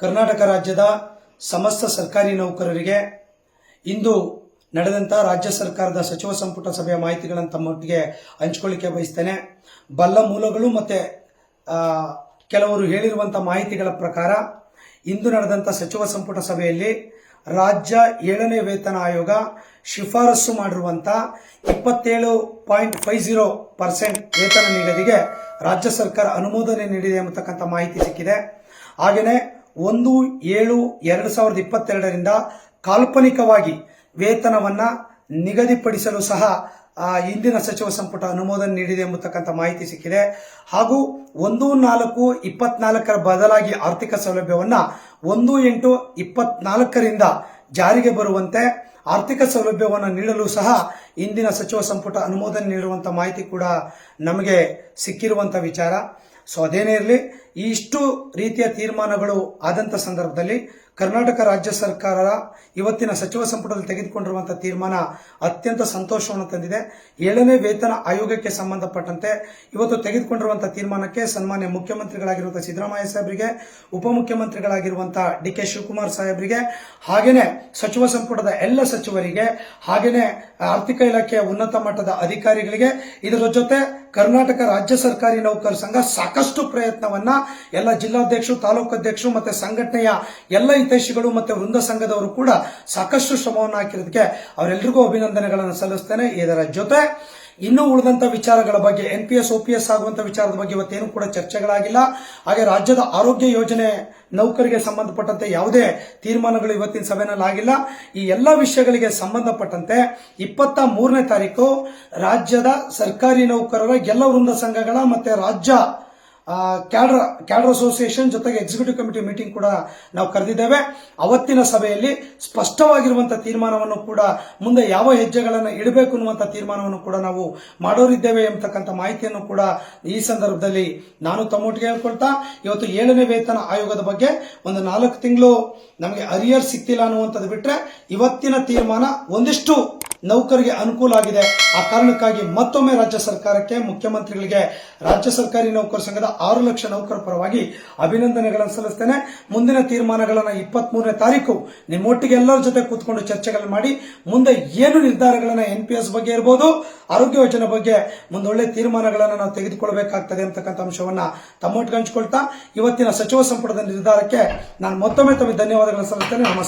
ಕರ್ನಾಟಕ ರಾಜ್ಯದ ಸಮಸ್ತ ಸರ್ಕಾರಿ ನೌಕರರಿಗೆ ಇಂದು ನಡೆದಂಥ ರಾಜ್ಯ ಸರ್ಕಾರದ ಸಚಿವ ಸಂಪುಟ ಸಭೆಯ ಮಾಹಿತಿಗಳನ್ನು ತಮ್ಮೊಟ್ಟಿಗೆ ಹಂಚಿಕೊಳ್ಳಿಕ್ಕೆ ಬಯಸ್ತೇನೆ. ಬಲ್ಲ ಮೂಲಗಳು ಮತ್ತು ಕೆಲವರು ಹೇಳಿರುವಂಥ ಮಾಹಿತಿಗಳ ಪ್ರಕಾರ ಇಂದು ನಡೆದಂಥ ಸಚಿವ ಸಂಪುಟ ಸಭೆಯಲ್ಲಿ ರಾಜ್ಯ ಏಳನೇ ವೇತನ ಆಯೋಗ ಶಿಫಾರಸು ಮಾಡಿರುವಂಥ ಇಪ್ಪತ್ತೇಳು ಪಾಯಿಂಟ್ ಫೈವ್ ಜೀರೋ ಪರ್ಸೆಂಟ್ ವೇತನ ನಿಗದಿಗೆ ರಾಜ್ಯ ಸರ್ಕಾರ ಅನುಮೋದನೆ ನೀಡಿದೆ ಎಂಬತಕ್ಕಂಥ ಮಾಹಿತಿ ಸಿಕ್ಕಿದೆ. ಹಾಗೆಯೇ ಒಂದು, ಏಳು, ಎರಡು ಸಾವಿರದ ಇಪ್ಪತ್ತೆರಡರಿಂದ ಕಾಲ್ಪನಿಕವಾಗಿ ವೇತನವನ್ನ ನಿಗದಿಪಡಿಸಲು ಸಹ ಇಂದಿನ ಸಚಿವ ಸಂಪುಟ ಅನುಮೋದನೆ ನೀಡಿದೆ ಎಂಬತಕ್ಕಂಥ ಮಾಹಿತಿ ಸಿಕ್ಕಿದೆ. ಹಾಗೂ ಒಂದು, ನಾಲ್ಕು, ಇಪ್ಪತ್ನಾಲ್ಕರ ಬದಲಾಗಿ ಆರ್ಥಿಕ ಸೌಲಭ್ಯವನ್ನ ಒಂದು, ಎಂಟು, ಇಪ್ಪತ್ನಾಲ್ಕರಿಂದ ಜಾರಿಗೆ ಬರುವಂತೆ ಆರ್ಥಿಕ ಸೌಲಭ್ಯವನ್ನು ನೀಡಲು ಸಹ ಇಂದಿನ ಸಚಿವ ಸಂಪುಟ ಅನುಮೋದನೆ ನೀಡುವಂಥ ಮಾಹಿತಿ ಕೂಡ ನಮಗೆ ಸಿಕ್ಕಿರುವಂಥ ವಿಚಾರ. ಸೊ ಅದೇನೇ ಇರಲಿ ಇಷ್ಟು ರೀತಿಯ ತೀರ್ಮಾನಗಳು ಆದಂಥ ಸಂದರ್ಭದಲ್ಲಿ ಕರ್ನಾಟಕ ರಾಜ್ಯ ಸರ್ಕಾರ ಇವತ್ತಿನ ಸಚಿವ ಸಂಪುಟದಲ್ಲಿ ತೆಗೆದುಕೊಂಡಿರುವಂತಹ ತೀರ್ಮಾನ ಅತ್ಯಂತ ಸಂತೋಷವನ್ನು ತಂದಿದೆ. ಏಳನೇ ವೇತನ ಆಯೋಗಕ್ಕೆ ಸಂಬಂಧಪಟ್ಟಂತೆ ಇವತ್ತು ತೆಗೆದುಕೊಂಡಿರುವಂತಹ ತೀರ್ಮಾನಕ್ಕೆ ಸನ್ಮಾನ್ಯ ಮುಖ್ಯಮಂತ್ರಿಗಳಾಗಿರುವಂತಹ ಸಿದ್ದರಾಮಯ್ಯ ಸಾಹೇಬರಿಗೆ ಉಪಮುಖ್ಯಮಂತ್ರಿಗಳಾಗಿರುವಂತಹ ಡಿ ಕೆ ಶಿವಕುಮಾರ್ ಸಾಹೇಬರಿಗೆ, ಹಾಗೇನೆ ಸಚಿವ ಸಂಪುಟದ ಎಲ್ಲ ಸಚಿವರಿಗೆ, ಹಾಗೇನೆ ಆರ್ಥಿಕ ಇಲಾಖೆಯ ಉನ್ನತ ಮಟ್ಟದ ಅಧಿಕಾರಿಗಳಿಗೆ, ಇದರ ಜೊತೆ ಕರ್ನಾಟಕ ರಾಜ್ಯ ಸರ್ಕಾರಿ ನೌಕರ ಸಂಘ ಸಾಕಷ್ಟು ಪ್ರಯತ್ನವನ್ನ ಎಲ್ಲ ಜಿಲ್ಲಾಧ್ಯಕ್ಷರು ತಾಲೂಕು ಅಧ್ಯಕ್ಷರು ಮತ್ತೆ ಸಂಘಟನೆಯ ಎಲ್ಲ ಹಿತೈಷಿಗಳು ಮತ್ತೆ ವೃಂದ ಸಂಘದವರು ಕೂಡ ಸಾಕಷ್ಟು ಶ್ರಮವನ್ನು ಹಾಕಿರೋದಕ್ಕೆ ಅವರೆಲ್ಲರಿಗೂ ಅಭಿನಂದನೆಗಳನ್ನು ಸಲ್ಲಿಸ್ತೇನೆ. ಇದರ ಜೊತೆ ಇನ್ನೂ ಉಳಿದಂತ ವಿಚಾರಗಳ ಬಗ್ಗೆ N P S O P S ಆಗುವಂತ ವಿಚಾರದ ಬಗ್ಗೆ ಇವತ್ತೇನು ಕೂಡ ಚರ್ಚೆಗಳಾಗಿಲ್ಲ. ಹಾಗೆ ರಾಜ್ಯದ ಆರೋಗ್ಯ ಯೋಜನೆ ನೌಕರಿಗೆ ಸಂಬಂಧಪಟ್ಟಂತೆ ಯಾವುದೇ ತೀರ್ಮಾನಗಳು ಇವತ್ತಿನ ಸಭೆಯಲ್ಲಿ ಆಗಿಲ್ಲ. ಈ ಎಲ್ಲ ವಿಷಯಗಳಿಗೆ ಸಂಬಂಧಪಟ್ಟಂತೆ ಇಪ್ಪತ್ತ ಮೂರನೇ ತಾರೀಕು ರಾಜ್ಯದ ಸರ್ಕಾರಿ ನೌಕರರ ಎಲ್ಲ ವೃಂದ ಸಂಘಗಳ ಮತ್ತೆ ರಾಜ್ಯ ಕ್ಯಾಡ್ರ, ಕ್ಯಾಡ್ರ್ ಅಸೋಸಿಯೇಷನ್ ಜೊತೆಗೆ ಎಕ್ಸಿಕ್ಯೂಟಿವ್ ಕಮಿಟಿ ಮೀಟಿಂಗ್ ಕೂಡ ನಾವು ಕರೆದಿದ್ದೇವೆ. ಅವತ್ತಿನ ಸಭೆಯಲ್ಲಿ ಸ್ಪಷ್ಟವಾಗಿರುವಂತಹ ತೀರ್ಮಾನವನ್ನು ಕೂಡ ಮುಂದೆ ಯಾವ ಹೆಜ್ಜೆಗಳನ್ನು ಇಡಬೇಕು ಅನ್ನುವಂಥ ತೀರ್ಮಾನವನ್ನು ಕೂಡ ನಾವು ಮಾಡೋರಿದ್ದೇವೆ ಎಂಬತಕ್ಕಂಥ ಮಾಹಿತಿಯನ್ನು ಕೂಡ ಈ ಸಂದರ್ಭದಲ್ಲಿ ನಾನು ತಮ್ಮೊಟ್ಟಿಗೆ ಹೇಳ್ಕೊಳ್ತಾ, ಇವತ್ತು ಏಳನೇ ವೇತನ ಆಯೋಗದ ಬಗ್ಗೆ ಒಂದು ನಾಲ್ಕು ತಿಂಗಳು ನಮಗೆ ಅರಿಯರ್ ಸಿಕ್ತಿಲ್ಲ ಅನ್ನುವಂಥದ್ದು ಬಿಟ್ಟರೆ ಇವತ್ತಿನ ತೀರ್ಮಾನ ಒಂದಿಷ್ಟು ನೌಕರಿಗೆ ಅನುಕೂಲ ಆಗಿದೆ. ಆ ಕಾರಣಕ್ಕಾಗಿ ಮತ್ತೊಮ್ಮೆ ರಾಜ್ಯ ಸರ್ಕಾರಕ್ಕೆ, ಮುಖ್ಯಮಂತ್ರಿಗಳಿಗೆ, ರಾಜ್ಯ ಸರ್ಕಾರಿ ನೌಕರ ಸಂಘದ ಆರು ಲಕ್ಷ ನೌಕರ ಪರವಾಗಿ ಅಭಿನಂದನೆಗಳನ್ನು ಸಲ್ಲಿಸ್ತೇನೆ. ಮುಂದಿನ ತೀರ್ಮಾನಗಳನ್ನು ಇಪ್ಪತ್ತ್ ಮೂರನೇ ತಾರೀಕು ನಿಮ್ಮೊಟ್ಟಿಗೆ ಎಲ್ಲರ ಜೊತೆ ಕೂತ್ಕೊಂಡು ಚರ್ಚೆಗಳನ್ನು ಮಾಡಿ, ಮುಂದೆ ಏನು ನಿರ್ಧಾರಗಳನ್ನು ಎನ್ ಪಿ ಎಸ್ ಬಗ್ಗೆ ಇರಬಹುದು ಆರೋಗ್ಯ ಯೋಜನೆ ಬಗ್ಗೆ ಮುಂದೊಳ್ಳೆ ತೀರ್ಮಾನಗಳನ್ನು ನಾವು ತೆಗೆದುಕೊಳ್ಬೇಕಾಗ್ತದೆ ಅಂತಕ್ಕಂಥ ಅಂಶವನ್ನು ತಮ್ಮೊಟ್ಟಿಗೆ ಹಂಚಿಕೊಳ್ತಾ, ಇವತ್ತಿನ ಸಚಿವ ಸಂಪುಟದ ನಿರ್ಧಾರಕ್ಕೆ ನಾನು ಮತ್ತೊಮ್ಮೆ ತಮಗೆ ಧನ್ಯವಾದಗಳನ್ನು ಸಲ್ಲಿಸ್ತೇನೆ. ನಮಸ್ಕಾರ.